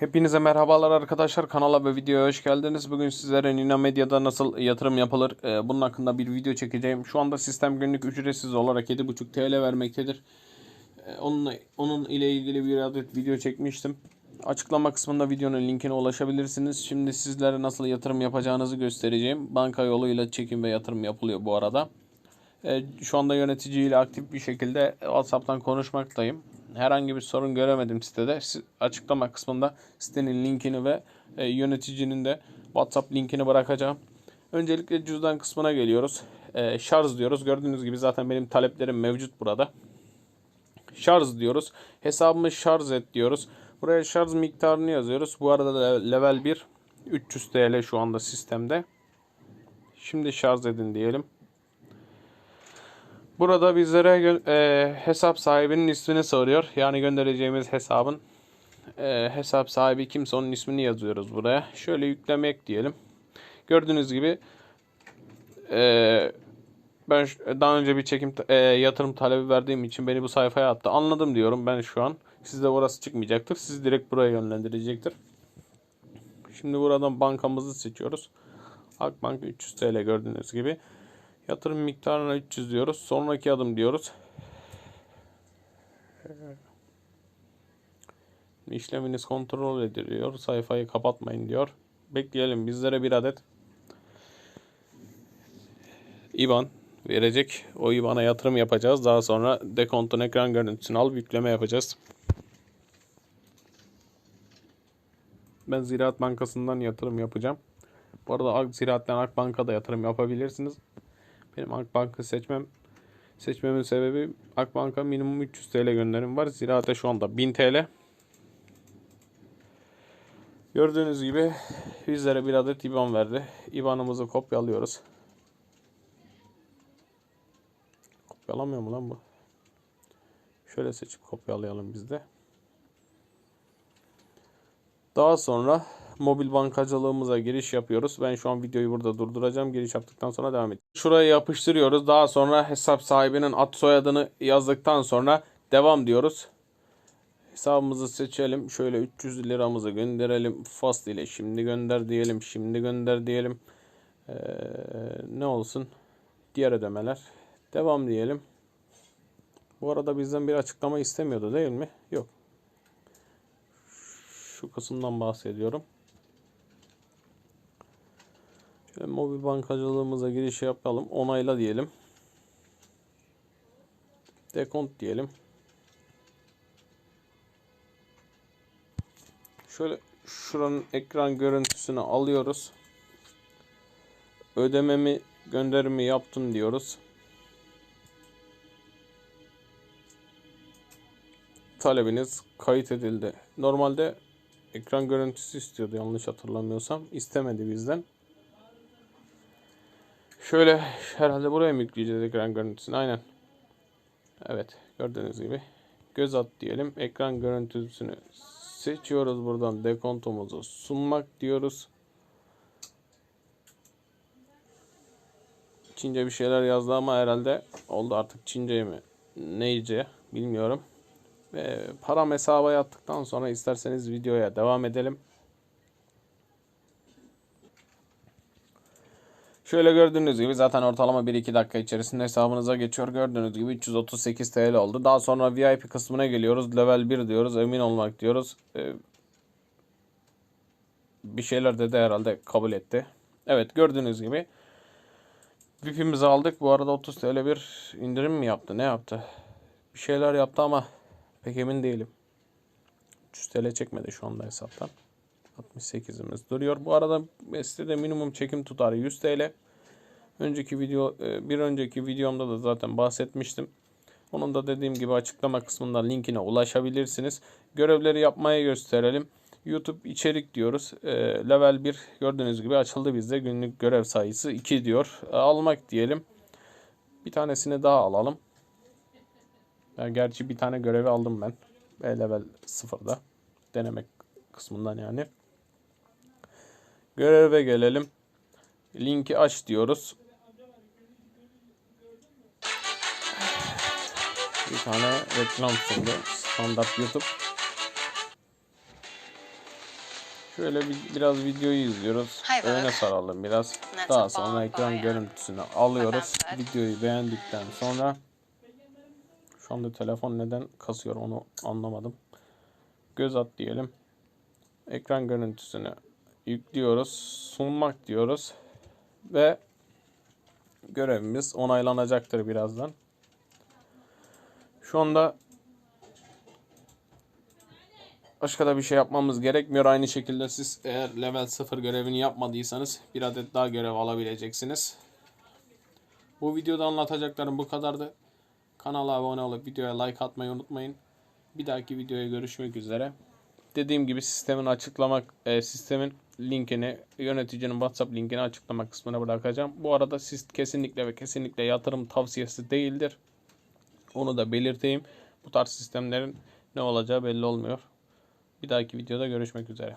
Hepinize merhabalar arkadaşlar. Kanala ve videoya hoş geldiniz. Bugün sizlere Nina Medya'da nasıl yatırım yapılır e, bunun hakkında bir video çekeceğim. Şu anda sistem günlük ücretsiz olarak 7,5 TL vermektedir. E, Onunla, onun ile ilgili bir adet video çekmiştim. Açıklama kısmında videonun linkine ulaşabilirsiniz. Şimdi sizlere nasıl yatırım yapacağınızı göstereceğim. Banka yoluyla çekim ve yatırım yapılıyor bu arada. E, Şu anda yöneticiyle aktif bir şekilde WhatsApp'tan konuşmaktayım. Herhangi bir sorun göremedim sitede. Si- Açıklama kısmında sitenin linkini ve e, yöneticinin de WhatsApp linkini bırakacağım. Öncelikle cüzdan kısmına geliyoruz. E, şarj diyoruz. Gördüğünüz gibi zaten benim taleplerim mevcut burada. Şarj diyoruz. Hesabımı şarj et diyoruz. Buraya şarj miktarını yazıyoruz. Bu arada da level 1 300 TL şu anda sistemde. Şimdi şarj edin diyelim. Burada bizlere e, hesap sahibinin ismini soruyor. Yani göndereceğimiz hesabın e, hesap sahibi kimse onun ismini yazıyoruz buraya. Şöyle yüklemek diyelim. Gördüğünüz gibi e, ben daha önce bir çekim e, yatırım talebi verdiğim için beni bu sayfaya attı. Anladım diyorum ben şu an. Sizde orası çıkmayacaktır. Sizi direkt buraya yönlendirecektir. Şimdi buradan bankamızı seçiyoruz. Akbank 300 TL gördüğünüz gibi. Yatırım miktarına 300 diyoruz. Sonraki adım diyoruz. İşleminiz kontrol ediliyor. Sayfayı kapatmayın diyor. Bekleyelim. Bizlere bir adet IBAN verecek. O IBAN'a yatırım yapacağız. Daha sonra dekontun ekran görüntüsünü alıp yükleme yapacağız. Ben Ziraat Bankası'ndan yatırım yapacağım. Bu arada Ziraat'tan Akbank'a yatırım yapabilirsiniz. Benim Akbank'ı seçmem seçmemin sebebi Akbank'a minimum 300 TL gönderim var. Ziraat'a şu anda 1000 TL. Gördüğünüz gibi bizlere bir adet IBAN verdi. IBAN'ımızı kopyalıyoruz. Kopyalamıyor mu lan bu? Şöyle seçip kopyalayalım biz de. Daha sonra mobil bankacılığımıza giriş yapıyoruz. Ben şu an videoyu burada durduracağım. Giriş yaptıktan sonra devam edeceğim. Şuraya yapıştırıyoruz. Daha sonra hesap sahibinin ad soyadını yazdıktan sonra devam diyoruz. Hesabımızı seçelim. Şöyle 300 liramızı gönderelim. Fast ile şimdi gönder diyelim. Şimdi gönder diyelim. Ee, ne olsun? Diğer ödemeler. Devam diyelim. Bu arada bizden bir açıklama istemiyordu değil mi? Yok. Şu kısımdan bahsediyorum. Şöyle mobil bankacılığımıza giriş yapalım. Onayla diyelim. Dekont diyelim. Şöyle şuranın ekran görüntüsünü alıyoruz. Ödememi gönderimi yaptım diyoruz. Talebiniz kayıt edildi. Normalde ekran görüntüsü istiyordu yanlış hatırlamıyorsam. İstemedi bizden. Şöyle herhalde buraya mı yükleyeceğiz ekran görüntüsünü? Aynen. Evet gördüğünüz gibi. Göz at diyelim. Ekran görüntüsünü seçiyoruz buradan dekontumuzu sunmak diyoruz. Çince bir şeyler yazdı ama herhalde oldu artık Çince mi neyce bilmiyorum. Ve param hesaba yattıktan sonra isterseniz videoya devam edelim. Şöyle gördüğünüz gibi zaten ortalama 1-2 dakika içerisinde hesabınıza geçiyor. Gördüğünüz gibi 338 TL oldu. Daha sonra VIP kısmına geliyoruz. Level 1 diyoruz. Emin olmak diyoruz. Ee, bir şeyler dedi herhalde kabul etti. Evet gördüğünüz gibi VIP'imizi aldık. Bu arada 30 TL bir indirim mi yaptı? Ne yaptı? Bir şeyler yaptı ama pek emin değilim. 300 TL çekmedi şu anda hesaptan. 68'imiz duruyor. Bu arada sitede minimum çekim tutarı 100 TL. Önceki video e, bir önceki videomda da zaten bahsetmiştim. Onun da dediğim gibi açıklama kısmında linkine ulaşabilirsiniz. Görevleri yapmaya gösterelim. YouTube içerik diyoruz. E, level 1 gördüğünüz gibi açıldı bizde. Günlük görev sayısı 2 diyor. E, almak diyelim. Bir tanesini daha alalım. Ya gerçi bir tane görevi aldım ben. E, level 0'da. Denemek kısmından yani. Göreve gelelim. Linki aç diyoruz. Bir tane reklam sundu. Standart YouTube. Şöyle bir, biraz videoyu izliyoruz. Öne saralım biraz. Daha sonra ekran görüntüsünü alıyoruz. Videoyu beğendikten sonra şu anda telefon neden kasıyor onu anlamadım. Göz at diyelim. Ekran görüntüsünü yüklüyoruz. Sunmak diyoruz. Ve görevimiz onaylanacaktır birazdan. Şu anda başka da bir şey yapmamız gerekmiyor. Aynı şekilde siz eğer level 0 görevini yapmadıysanız bir adet daha görev alabileceksiniz. Bu videoda anlatacaklarım bu kadardı. Kanala abone olup videoya like atmayı unutmayın. Bir dahaki videoya görüşmek üzere. Dediğim gibi sistemin açıklamak e, sistemin linkini yöneticinin WhatsApp linkini açıklama kısmına bırakacağım. Bu arada siz kesinlikle ve kesinlikle yatırım tavsiyesi değildir. Onu da belirteyim. Bu tarz sistemlerin ne olacağı belli olmuyor. Bir dahaki videoda görüşmek üzere.